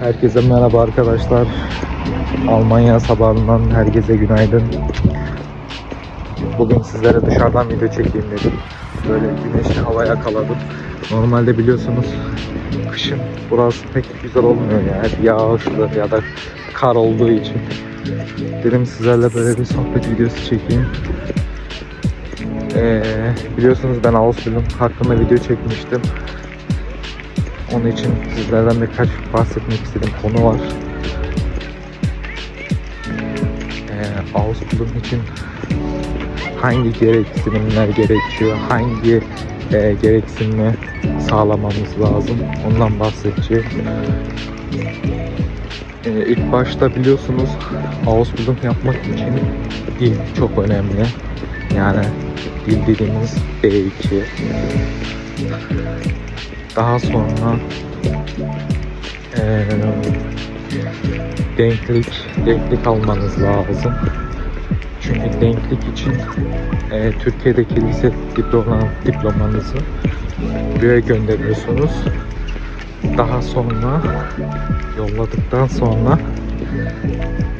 Herkese merhaba arkadaşlar. Almanya sabahından herkese günaydın. Bugün sizlere dışarıdan video çekeyim dedim. Böyle güneşli havaya kaladım. Normalde biliyorsunuz kışın burası pek güzel olmuyor ya. Hep yağışlı ya da kar olduğu için. Dedim sizlerle böyle bir sohbet videosu çekeyim. Ee, biliyorsunuz ben Ağustos'un hakkında video çekmiştim. Onun için sizlerden birkaç bahsetmek istediğim konu var. Ee, Ausbildung için hangi gereksinimler gerekiyor, hangi e, gereksinimi sağlamamız lazım ondan bahsedeceğim. Ee, ilk başta biliyorsunuz Ausbildung yapmak için dil çok önemli. Yani dil dediğimiz B2. Daha sonra eee denklik, denklik almanız lazım. Çünkü denklik için eee, Türkiye'deki lise diploma, diplomanızı buraya gönderiyorsunuz. Daha sonra yolladıktan sonra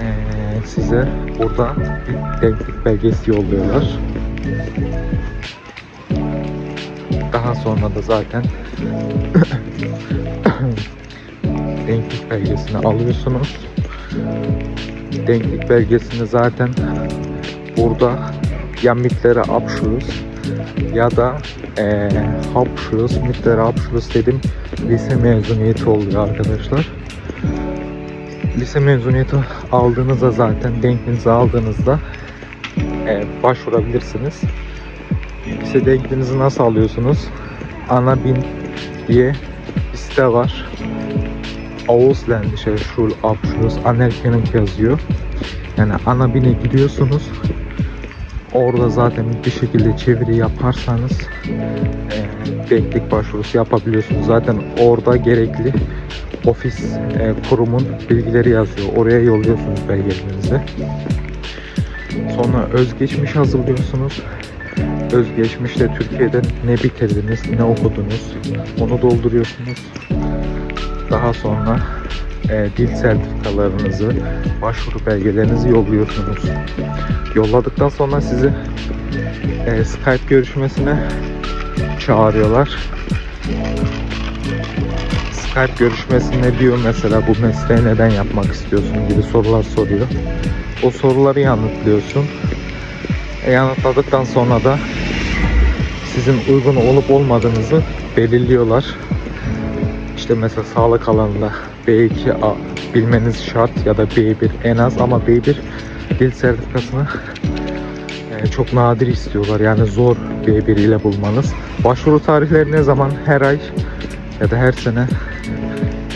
eee, size burada bir denklik belgesi yolluyorlar. Daha sonra da zaten denklik belgesini alıyorsunuz. Denklik belgesini zaten burada ya Mittlere Abschluss ya da eee Hauptschluss, Mittlere Abschluss dedim lise mezuniyeti oluyor arkadaşlar. Lise mezuniyeti aldığınızda zaten denkliğinizi aldığınızda eee, başvurabilirsiniz. Lise denkliğinizi nasıl alıyorsunuz? Ana bin diye bir site var. Ausländische Schulabschluss Anerkennung yazıyor. Yani ana bine giriyorsunuz. Orada zaten bir şekilde çeviri yaparsanız e, denklik başvurusu yapabiliyorsunuz. Zaten orada gerekli ofis e, kurumun bilgileri yazıyor. Oraya yolluyorsunuz belgelerinizi. Sonra özgeçmiş hazırlıyorsunuz. Özgeçmişte Türkiye'de ne bitirdiniz, ne okudunuz onu dolduruyorsunuz. Daha sonra e, dil sertifikalarınızı, başvuru belgelerinizi yolluyorsunuz. Yolladıktan sonra sizi e, Skype görüşmesine çağırıyorlar. Skype görüşmesinde diyor mesela bu mesleği neden yapmak istiyorsun gibi sorular soruyor. O soruları yanıtlıyorsun. E, yanıtladıktan sonra da sizin uygun olup olmadığınızı belirliyorlar. İşte mesela sağlık alanında B2 a- bilmeniz şart ya da B1 en az ama B1 dil sertifikasını e, çok nadir istiyorlar. Yani zor B1 ile bulmanız. Başvuru tarihleri ne zaman? Her ay ya da her sene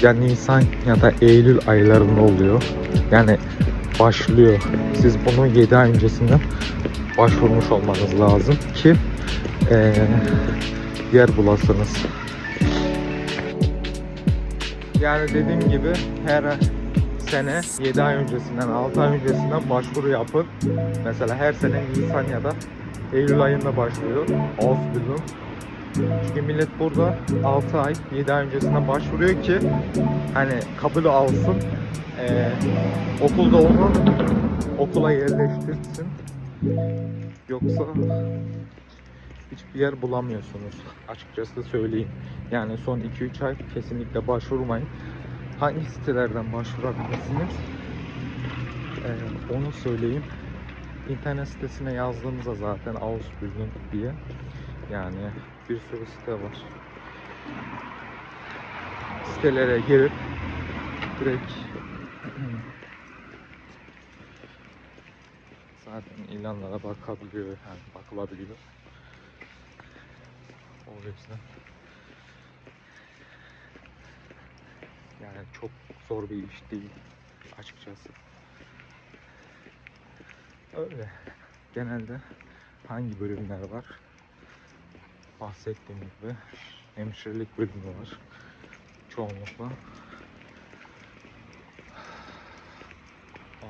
ya Nisan ya da Eylül aylarında oluyor. Yani başlıyor. Siz bunu 7 ay öncesinden başvurmuş olmanız lazım ki eee, yer bulasınız. Yani dediğim gibi her sene 7 ay öncesinden 6 ay öncesinden başvuru yapın. Mesela her sene Nisan ya da Eylül ayında başlıyor. Ausbildung. Çünkü millet burada 6 ay 7 ay öncesinden başvuruyor ki hani kabul alsın. Ee, okulda onu okula yerleştirsin. Yoksa hiçbir yer bulamıyorsunuz. Açıkçası söyleyeyim. Yani son 2-3 ay kesinlikle başvurmayın. Hangi sitelerden başvurabilirsiniz? Ee, onu söyleyeyim. İnternet sitesine yazdığınızda zaten Ausbildung diye yani bir sürü site var. Sitelere girip direkt zaten ilanlara bakabiliyor yani bakılabiliyor. O yüzden yani çok zor bir iş değil açıkçası. Öyle. Genelde hangi bölümler var? Bahsettiğim gibi hemşirelik bölümü var. Çoğunlukla.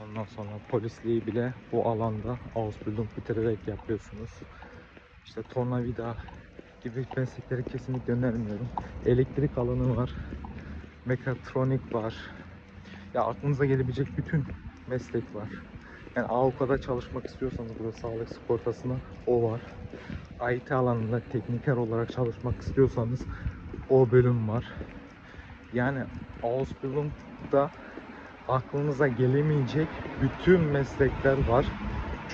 Ondan sonra polisliği bile bu alanda Ausbildung bitirerek yapıyorsunuz. İşte tornavida gibi meslekleri kesinlikle önermiyorum. Elektrik alanı var. Mekatronik var. Ya aklınıza gelebilecek bütün meslek var. Yani AUKA'da çalışmak istiyorsanız burada sağlık sigortasına o var. IT alanında tekniker olarak çalışmak istiyorsanız o bölüm var. Yani Ausbildung'da aklınıza gelemeyecek bütün meslekler var.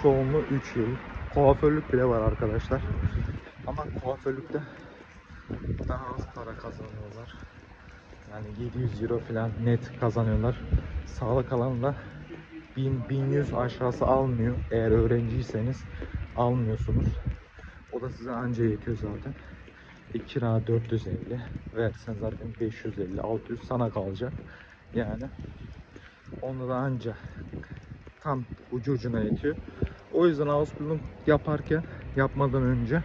Çoğunluğu 3 yıl. Kuaförlük bile var arkadaşlar. Ama kuaförlükte daha az para kazanıyorlar. Yani 700 euro falan net kazanıyorlar. Sağlık alanında 1000 1100 aşağısı almıyor. Eğer öğrenciyseniz almıyorsunuz. O da size anca yetiyor zaten. E, kira 450. Versen zaten 550 600 sana kalacak. Yani onu da anca tam ucu ucuna yetiyor. O yüzden Ausbildung yaparken yapmadan önce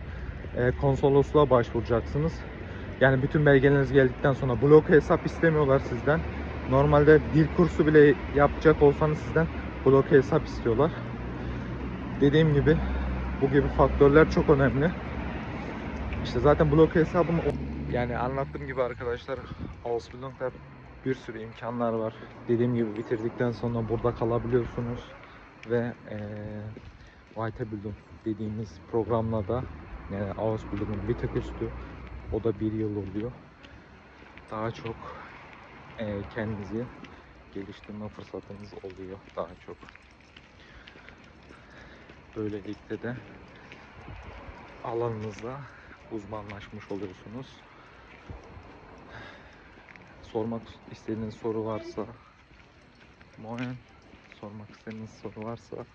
konsolosluğa başvuracaksınız. Yani bütün belgeleriniz geldikten sonra blok hesap istemiyorlar sizden. Normalde dil kursu bile yapacak olsanız sizden blok hesap istiyorlar. Dediğim gibi bu gibi faktörler çok önemli. İşte zaten blok hesabım yani anlattığım gibi arkadaşlar Ausbildung'da bir sürü imkanlar var. Dediğim gibi bitirdikten sonra burada kalabiliyorsunuz ve eee Weiterbildung dediğimiz programla da yani Ausbildung'un bir tık üstü o da bir yıl oluyor. Daha çok eee, kendinizi geliştirme fırsatınız oluyor daha çok. Böylelikle de alanınızda uzmanlaşmış oluyorsunuz. Sormak istediğiniz soru varsa Moin sormak istediğiniz soru varsa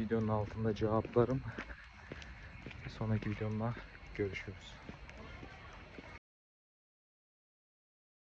videonun altında cevaplarım. Bir sonraki videomda görüşürüz.